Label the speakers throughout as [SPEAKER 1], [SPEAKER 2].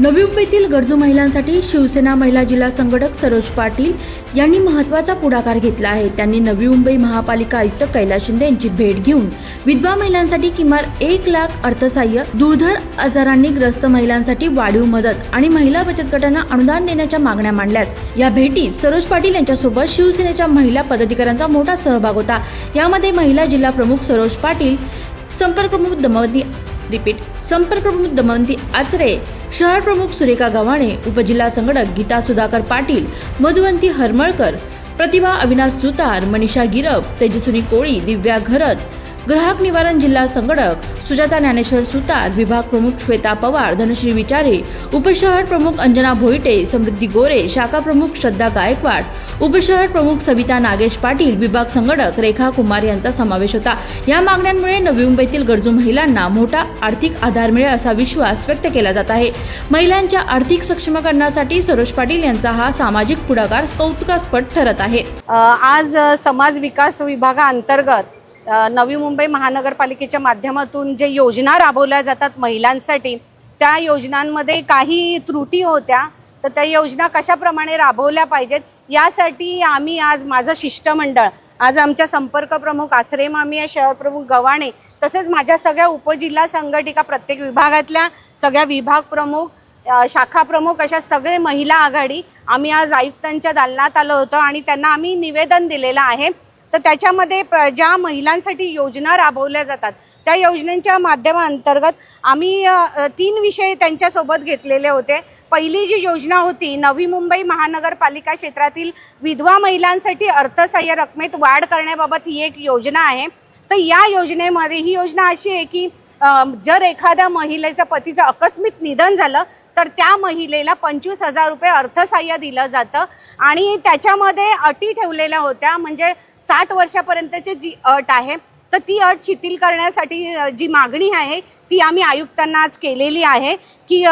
[SPEAKER 1] नवी मुंबईतील गरजू महिलांसाठी शिवसेना महिला जिल्हा संघटक सरोज पाटील यांनी महत्त्वाचा पुढाकार घेतला आहे. त्यांनी नवी मुंबई महापालिका आयुक्त कैलास शिंदे यांची भेट घेऊन विधवा महिलांसाठी किमान एक लाख अर्थसहाय्य दुर्धर आजारांनी ग्रस्त महिलांसाठी वाढीव मदत आणि महिला बचत गटांना अनुदान देण्याच्या मागण्या मांडल्यात. या भेटीत सरोज पाटील यांच्यासोबत शिवसेनेच्या महिला पदाधिकाऱ्यांचा मोठा सहभाग होता. यामध्ये महिला जिल्हा प्रमुख सरोज पाटील संपर्क प्रमुख दमवती रिपीट संपर्क प्रमुख दमवंती आचरे शहर प्रमुख सुरेखा गव्हाणे उपजिल्हा संघटक गीता सुधाकर पाटील मधुवंती हरमळकर प्रतिभा अविनाश सुतार मनीषा गिरप तेजस्विनी कोळी दिव्या घरत ग्राहक निवारण जिल्हा संगणक सुजाता ज्ञानेश्वर सुतार विभाग प्रमुख श्वेता पवार धनश्री विचारे उपशहर प्रमुख अंजना भोईटे समृद्धी गोरे शाखा प्रमुख श्रद्धा गायकवाड उपशहर प्रमुख सविता नागेश पाटील विभाग संगणक रेखा कुमार यांचा समावेश होता. या मागण्यांमुळे नवी मुंबईतील गरजू महिलांना मोठा आर्थिक आधार मिळेल असा विश्वास व्यक्त केला जात आहे. महिलांच्या आर्थिक सक्षमीकरणासाठी सरोज पाटील यांचा हा सामाजिक पुढाकार कौतुकास्पद ठरत आहे.
[SPEAKER 2] आज समाज विकास विभागाअंतर्गत नवी मुंबई महानगरपालिकेच्या माध्यमातून जे योजना राबवल्या जातात महिलांसाठी त्या योजनांमध्ये काही त्रुटी होत्या तर त्या योजना कशाप्रमाणे राबवल्या पाहिजेत यासाठी आम्ही आज माझं शिष्टमंडळ आज आमच्या संपर्क प्रमुख आचरे मामी शहर प्रमुख गव्हाणे तसेच माझ्या सगळ्या उपजिल्हा संघटिका प्रत्येक विभागातल्या सगळ्या विभाग प्रमुख शाखा प्रमुख अशा सगळे महिला आघाडी आम्ही आज आयुक्तांच्या दालनात आलो होतो आणि त्यांना आम्ही निवेदन दिलेलं आहे. तर त्याच्यामध्ये प्र- ज्या महिलांसाठी योजना राबवल्या जातात त्या योजनेच्या माध्यमाअंतर्गत आम्ही तीन विषय त्यांच्यासोबत घेतलेले होते. पहिली जी योजना होती नवी मुंबई महानगरपालिका क्षेत्रातील विधवा महिलांसाठी अर्थसहाय्य रकमेत वाढ करण्याबाबत ही एक योजना आहे. तर या योजनेमध्ये ही योजना अशी आहे की जर एखाद्या महिलेचं पतीचं आकस्मिक निधन झालं तर त्या महिलेला पंचवीस हजार रुपये अर्थसहाय्य दिलं जातं. आणि त्याच्यामध्ये अटी ठेवलेल्या होत्या म्हणजे साठ वर्षापर्यंतची जी अट आहे तर ती अट शिथिल करण्यासाठी जी मागणी आहे ती आम्ही आयुक्तांना आज केलेली आहे की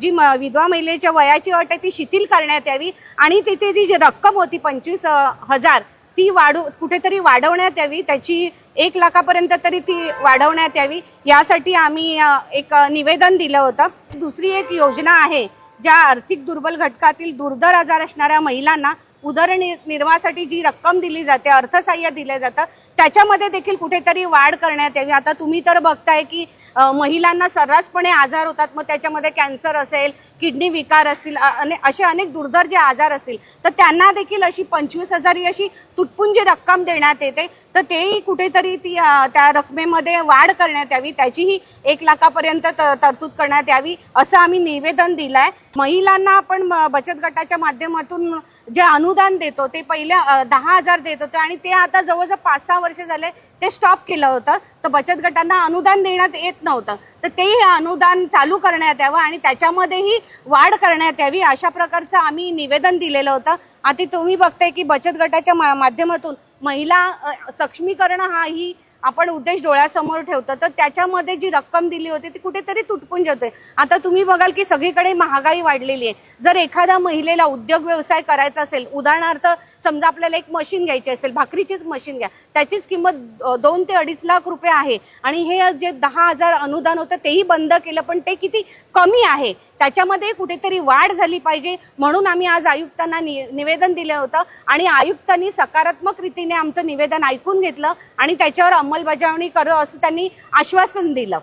[SPEAKER 2] जी म- विधवा महिलेच्या वयाची अट आहे ती शिथिल करण्यात यावी आणि तिथे जी जी रक्कम होती पंचवीस हजार ती वाढू कुठेतरी वाढवण्यात यावी. त्याची एक लाखापर्यंत तरी ती वाढवण्यात यावी. यासाठी आम्ही एक निवेदन दिलं होतं. दुसरी एक योजना आहे ज्या आर्थिक दुर्बल घटकातील दुर्धर आजार असणाऱ्या महिलांना उदरनिर्वाहासाठी जी रक्कम दिली जाते अर्थसहाय्य दिलं जातं त्याच्यामध्ये देखील कुठेतरी वाढ करण्यात यावी. आता तुम्ही तर बघताय की महिलांना सर्रासपणे आजार होतात मग त्याच्यामध्ये कॅन्सर असेल किडनी विकार असतील अने असे अनेक दुर्धर जे आजार असतील तर त्यांना देखील अशी पंचवीस हजार ही अशी तुटपुंजी रक्कम देण्यात येते. तर तेही कुठेतरी ती त्या रकमेमध्ये वाढ करण्यात यावी त्याचीही एक लाखापर्यंत तरतूद करण्यात यावी असं आम्ही निवेदन दिलं आहे महिलांना आपण म- बचत गटाच्या माध्यमातून जे अनुदान देतो ते पहिले दहा हजार देत होते आणि ते आता जवळजवळ पाच सहा वर्ष झाले ते स्टॉप केलं होतं. तर बचत गटांना अनुदान देण्यात येत नव्हतं. तर तेही अनुदान चालू करण्यात यावं आणि त्याच्यामध्येही वाढ करण्यात यावी अशा प्रकारचं आम्ही निवेदन दिलेलं होतं. आता तुम्ही बघताय की बचत गटाच्या मा- माध्यमातून महिला सक्षमीकरण हा ही आपण उद्देश डोळ्यासमोर ठेवतो तर त्याच्यामध्ये जी रक्कम दिली होती ती कुठेतरी तुटपून जाते आता तुम्ही बघाल की सगळीकडे महागाई वाढलेली आहे. जर एखाद्या महिलेला उद्योग व्यवसाय करायचा असेल उदाहरणार्थ समजा आपल्याला एक मशीन घ्यायची असेल भाकरीचीच मशीन घ्या त्याचीच किंमत दोन ते अडीच लाख रुपये आहे आणि हे जे दहा हजार अनुदान होतं तेही बंद केलं पण ते किती कमी आहे? त्याच्यामध्ये कुठेतरी वाढ झाली पाहिजे म्हणून आम्ही आज आयुक्तांना नि निवेदन दिलं होतं. आणि आयुक्तांनी सकारात्मक रीतीने आमचं निवेदन ऐकून घेतलं आणि त्याच्यावर अंमलबजावणी करू असं त्यांनी आश्वासन दिलं.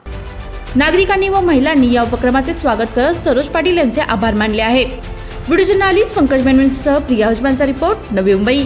[SPEAKER 1] नागरिकांनी व महिलांनी या उपक्रमाचे स्वागत करत सरोज पाटील यांचे आभार मानले आहे व्हिडिओ जर्नालिस्ट पंकज मेनवेंसह प्रिया हजमानचा रिपोर्ट नवी मुंबई.